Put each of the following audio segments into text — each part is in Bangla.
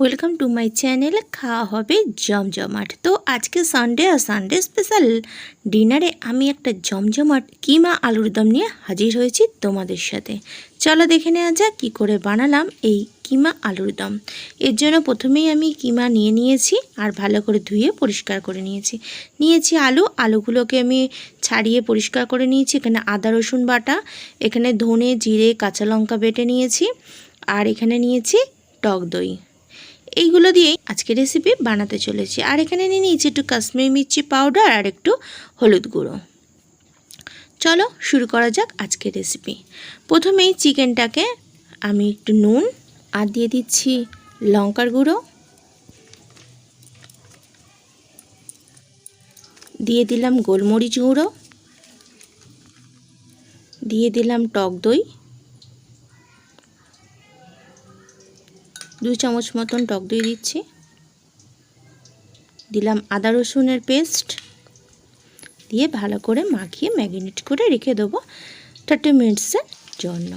ওয়েলকাম টু মাই চ্যানেল খাওয়া হবে জমজমাট তো আজকে সানডে আর সানডে স্পেশাল ডিনারে আমি একটা জমজমাট কিমা আলুর দম নিয়ে হাজির হয়েছি তোমাদের সাথে। চলো দেখে নেওয়া যাক কী করে বানালাম এই কিমা আলুর দম। এর জন্য প্রথমেই আমি কিমা নিয়ে নিয়েছি আর ভালো করে ধুয়ে পরিষ্কার করে নিয়েছি। নিয়েছি আলু, আলুগুলোকে আমি ছাড়িয়ে পরিষ্কার করে নিয়েছি। এখানে আদা, রসুন বাটা, এখানে ধনে, জিরে, কাঁচা লঙ্কা বেটে নিয়েছি। আর এখানে নিয়েছি টক দই। এইগুলো দিয়ে আজকে রেসিপি বানাতে চলেছি। আর এখানে নিয়ে নিয়েছি একটু কাশ্মীরি মির্চি পাউডার আর একটু হলুদ গুঁড়ো। চলো শুরু করা যাক আজকের রেসিপি প্রথমেই চিকেনটাকে আমি একটু নুন আর দিয়ে দিচ্ছি লঙ্কার গুঁড়ো। দিয়ে দিলাম গোলমরিচ গুঁড়ো। দিয়ে দিলাম টক দই। দু চামচ মতন টক দই দিচ্ছি। দিলাম আদা রসুনের পেস্ট। দিয়ে ভালো করে মাখিয়ে ম্যাগিনেট করে রেখে দেবো থার্টি মিনিটসের জন্য।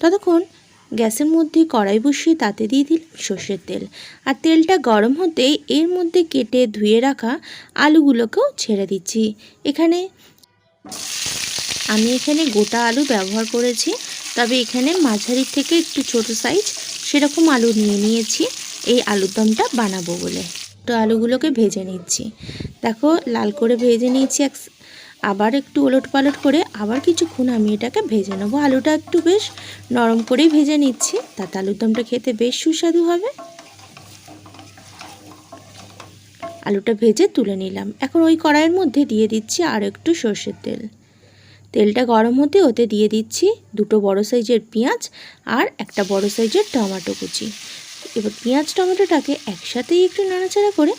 ততক্ষণ গ্যাসের মধ্যে কড়াই বসিয়ে তাতে দিয়ে দিলাম সর্ষের তেল। আর তেলটা গরম হতে এর মধ্যে কেটে ধুয়ে রাখা আলুগুলোকেও ছেড়ে দিচ্ছি। এখানে আমি এখানে গোটা আলু ব্যবহার করেছি, তবে এখানে মাঝারির থেকে একটু ছোট সাইজ সেরকম আলু নিয়ে নিয়েছি। এই আলুর দমটা বানাবো বলে। তো আলুগুলোকে ভেজে নিচ্ছি। দেখো, লাল করে ভেজে নিয়েছি এক আবার একটু ওলট পালট করে আবার কিছুক্ষণ আমি এটাকে ভেজে নেব। আলুটা একটু বেশ নরম করেই ভেজে নিচ্ছি। তাতে আলুর দমটা খেতে বেশ সুস্বাদু হবে। আলুটা ভেজে তুলে নিলাম। এখন ওই কড়াইয়ের মধ্যে দিয়ে দিচ্ছি আর একটু সর্ষের তেল। তেলটা গরম হতে ওতে দিয়ে দিচ্ছি দুটো বড় সাইজের পেঁয়াজ আর একটা বড় সাইজের টমেটো কুচি। এবার পেঁয়াজ টমেটোটাকে একসাথেই একটু নাড়াচাড়া করে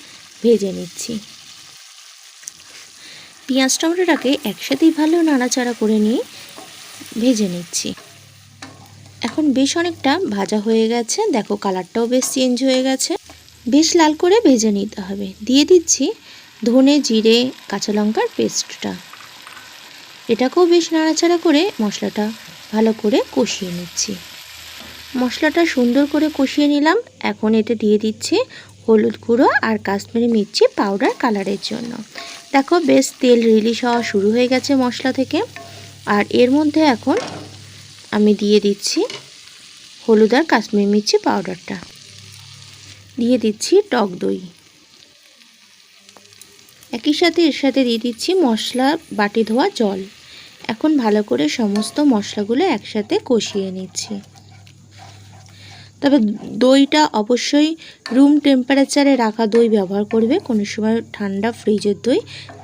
ভেজে নিচ্ছি। পেঁয়াজ টমেটোটাকে একসাথেই ভালো নাড়াচাড়া করে নিয়ে ভেজে নিচ্ছি। এখন বেশ অনেকটা ভাজা হয়ে গেছে। দেখো কালারটাও বেশ চেঞ্জ হয়ে গেছে। বেশ লাল করে ভেজে নিতে হবে। দিয়ে দিচ্ছি ধনে, জিরে, কাঁচা লঙ্কার পেস্টটা। এটাকেও বেশ নাড়াচাড়া করে মশলাটা ভালো করে কষিয়ে নিচ্ছি। মশলাটা সুন্দর করে কষিয়ে নিলাম। এখন এতে দিয়ে দিচ্ছি হলুদ গুঁড়ো আর কাশ্মীরি মির্চি পাউডার কালারের জন্য। দেখো বেশ তেল রিলিজ হওয়া শুরু হয়ে গেছে মশলা থেকে। আর এর মধ্যে এখন আমি দিয়ে দিচ্ছি হলুদ আর কাশ্মীরি মির্চি পাউডারটা। দিয়ে দিচ্ছি টক দই। একই সাথে এর সাথে দিয়ে দিচ্ছি মশলা, বাটি ধোয়া, জল। এখন ভালো করে সমস্ত মশলাগুলো একসাথে কষিয়ে নিচ্ছি। তবে দইটা অবশ্যই রুম টেম্পারেচারে রাখা দই ব্যবহার করবে। কোনো সময় ঠান্ডা ফ্রিজের দই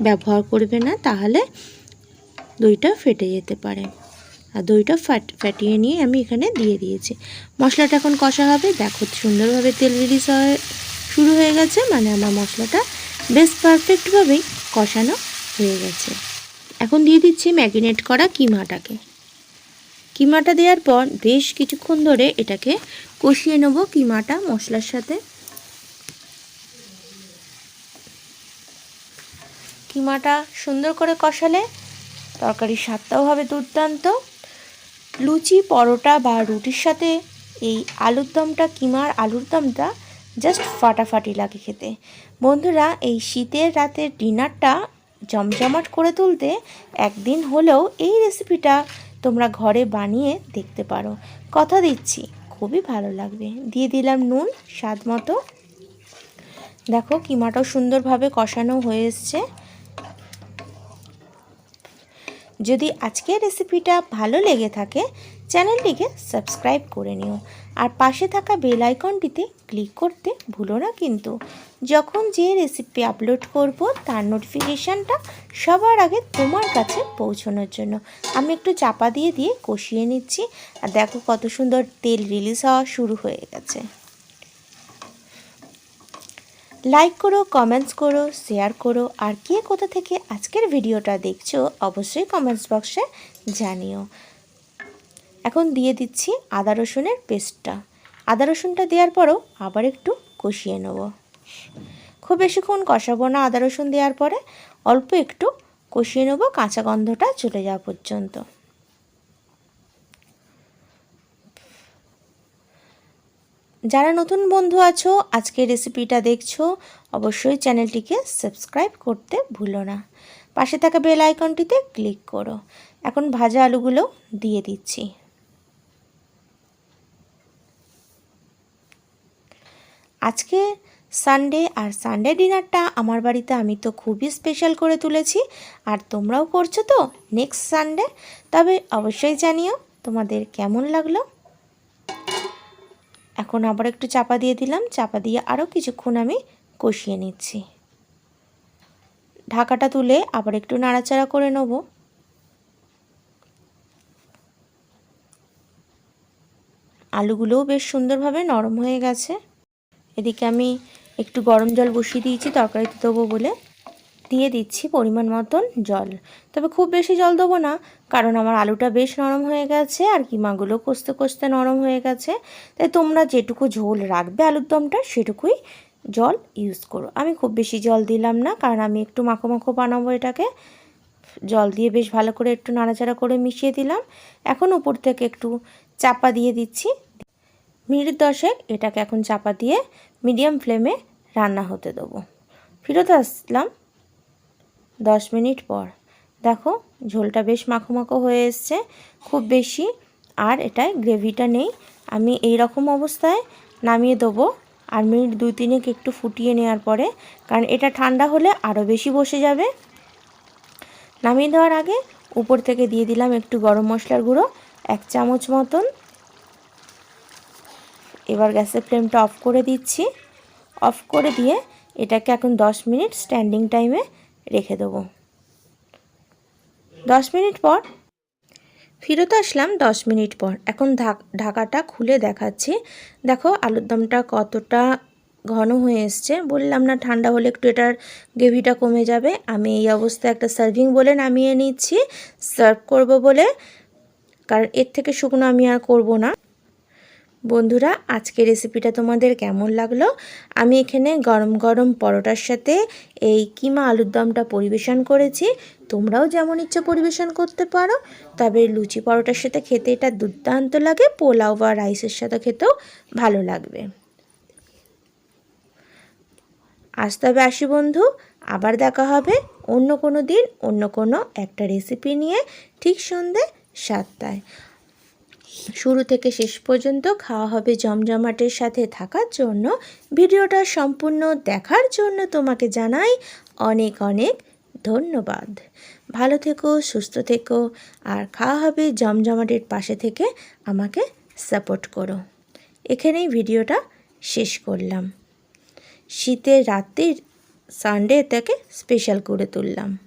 ব্যবহার করবে না, তাহলে দইটা ফেটে যেতে পারে। আর দইটা ফাট, ফাটিয়ে নিয়ে আমি এখানে দিয়ে দিয়েছি। মশলাটা এখন কষা হবে। দেখো, সুন্দরভাবে তেল রিলিজ হয়ে, শুরু হয়ে গেছে। মানে আমার মশলাটা বেশ পারফেক্টভাবেই কষানো হয়ে গেছে। এখন দিয়ে দিচ্ছি ম্যাগিনেট করা কিমাটাকে। কিমাটা দেওয়ার পর বেশ কিছুক্ষণ ধরে এটাকে কষিয়ে নেব কিমাটা মশলার সাথে। কিমাটা সুন্দর করে কষালে তরকারির স্বাদটাও হবে দুর্দান্ত। লুচি, পরোটা বা রুটির সাথে এই আলুর দমটা, কিমার আলুর দমটা জাস্ট ফাটাফাটি লাগে খেতে। বন্ধুরা, এই শীতের রাতের ডিনারটা জমজমাট করে তুলতে একদিন হলেও এই রেসিপিটা তোমরা ঘরে বানিয়ে দেখতে পারো। কথা দিচ্ছি, খুবই ভালো লাগবে। দিয়ে দিলাম নুন, স্বাদ মতো। দেখো, কিমাটাও সুন্দরভাবে কষানো হয়ে এসছে। যদি আজকের রেসিপিটা ভালো লেগে থাকে চ্যানেলটিকে সাবস্ক্রাইব করে নিও। আর পাশে থাকা বেল আইকনটিতে ক্লিক করতে ভুলো না কিন্তু। যখন যে রেসিপি আপলোড করব, তার নোটিফিকেশানটা সবার আগে তোমার কাছে পৌঁছানোর জন্য। আমি একটু চাপা দিয়ে দিয়ে কষিয়ে নিচ্ছি। আর দেখো কত সুন্দর তেল রিলিজ হওয়া শুরু হয়ে গেছে। লাইক করো কমেন্টস করো শেয়ার করো। আর কে কোথা থেকে আজকের ভিডিওটা দেখছ, অবশ্যই কমেন্টস বক্সে জানিও। এখন দিয়ে দিচ্ছি আদা রসুনের পেস্টটা আদা রসুনটা দেওয়ার পরও আবার একটু কষিয়ে নেব। খুব বেশিক্ষণ কষাবো না আদা রসুন দেওয়ার পরে, অল্প একটু কষিয়ে নেব, কাঁচা গন্ধটা চলে যাওয়া পর্যন্ত। যারা নতুন বন্ধু আছো, আজকের রেসিপিটা দেখছ, অবশ্যই চ্যানেলটিকে সাবস্ক্রাইব করতে ভুলো না। পাশে থাকা বেল আইকনটিতে ক্লিক করো। এখন ভাজা আলুগুলো দিয়ে দিচ্ছি। আজকে সানডে আর সানডে ডিনারটা আমার বাড়িতে আমি তো খুবই স্পেশাল করে তুলেছি। আর তোমরাও করছ তো নেক্সট সানডে তবে অবশ্যই জানিও তোমাদের কেমন লাগল। এখন আবার একটু চাপা দিয়ে দিলাম, চাপা দিয়ে আরও কিছুক্ষণ আমি কষিয়ে নিচ্ছি। ঢাকাটা তুলে আবার একটু নাড়াচাড়া করে নেব। আলুগুলোও বেশ সুন্দরভাবে নরম হয়ে গেছে। এদিকে আমি একটু গরম জল বসিয়ে দিয়েছি, তরকারিতে দেবো বলে। দিয়ে দিচ্ছি পরিমাণ মতন জল। তবে খুব বেশি জল দেবো না, কারণ আমার আলুটা বেশ নরম হয়ে গেছে আর কিমাগুলো কষতে কষতে নরম হয়ে গেছে। তাই তোমরা যেটুকু ঝোল রাখবে আলুর দমটা, সেটুকুই জল ইউজ করো। আমি খুব বেশি জল দিলাম না, কারণ আমি একটু মাখো মাখো বানাবো এটাকে। জল দিয়ে বেশ ভালো করে একটু নাড়াচাড়া করে মিশিয়ে দিলাম। এখন উপর থেকে একটু চাপা দিয়ে দিচ্ছি। মিনিট দশেক এটাকে এখন চাপা দিয়ে মিডিয়াম ফ্লেমে রান্না হতে দেবো। ফিরত আসলাম দশ মিনিট পর। দেখো, ঝোলটা বেশ মাখো মাখো হয়ে এসছে। খুব বেশি আর এটায় গ্রেভিটা নেই। আমি এই রকম অবস্থায় নামিয়ে দেবো আর মিনিট দুই তিনেক একটু ফুটিয়ে নেওয়ার পরে, কারণ এটা ঠান্ডা হলে আরও বেশি বসে যাবে। নামিয়ে দেওয়ার আগে উপর থেকে দিয়ে দিলাম একটু গরম মশলার গুঁড়ো, এক চামচ মতন এবার গ্যাসের ফ্লেমটা অফ করে দিচ্ছি। অফ করে দিয়ে এটাকে এখন দশ মিনিট স্ট্যান্ডিং টাইমে রেখে দেবো। দশ মিনিট পর ফিরত আসলাম দশ মিনিট পর। এখন ঢাকাটা খুলে দেখাচ্ছি। দেখো আলুর দমটা কতটা ঘন হয়ে এসছে। বললাম না ঠান্ডা হলে একটু এটার গ্রেভিটা কমে যাবে। আমি এই অবস্থায় একটা সার্ভিং বলে নামিয়ে নিচ্ছি। সার্ভ করব বলে। কারণ এর থেকে শুকনো আমি আর করব না। বন্ধুরা আজকে রেসিপিটা তোমাদের কেমন লাগল? আমি এখানে গরম গরম পরোটার সাথে এই কিমা আলুর দমটা পরিবেশন করেছি। তোমরাও যেমন ইচ্ছা পরিবেশন করতে পারো, তবে লুচি পরোটার সাথে খেতে এটা দুর্দান্ত লাগে, পোলাও বা রাইসের সাথে খেতেও ভালো লাগবে। আজ তবে আসি বন্ধু, আবার দেখা হবে অন্য কোনো দিন, অন্য কোনো একটা রেসিপি নিয়ে, ঠিক সন্ধে সাতটায়। শুরু থেকে শেষ পর্যন্ত খাওয়া হবে জমজমাটের সাথে থাকার জন্য। ভিডিওটা সম্পূর্ণ দেখার জন্য তোমাকে জানাই অনেক অনেক ধন্যবাদ। ভালো থেকো, সুস্থ থেকো, আর খাওয়া হবে জমজমাটের পাশে থেকে আমাকে সাপোর্ট করো। এখানেই ভিডিওটা শেষ করলাম। শীতের রাত্রির সানডে থেকে স্পেশাল করে তুললাম।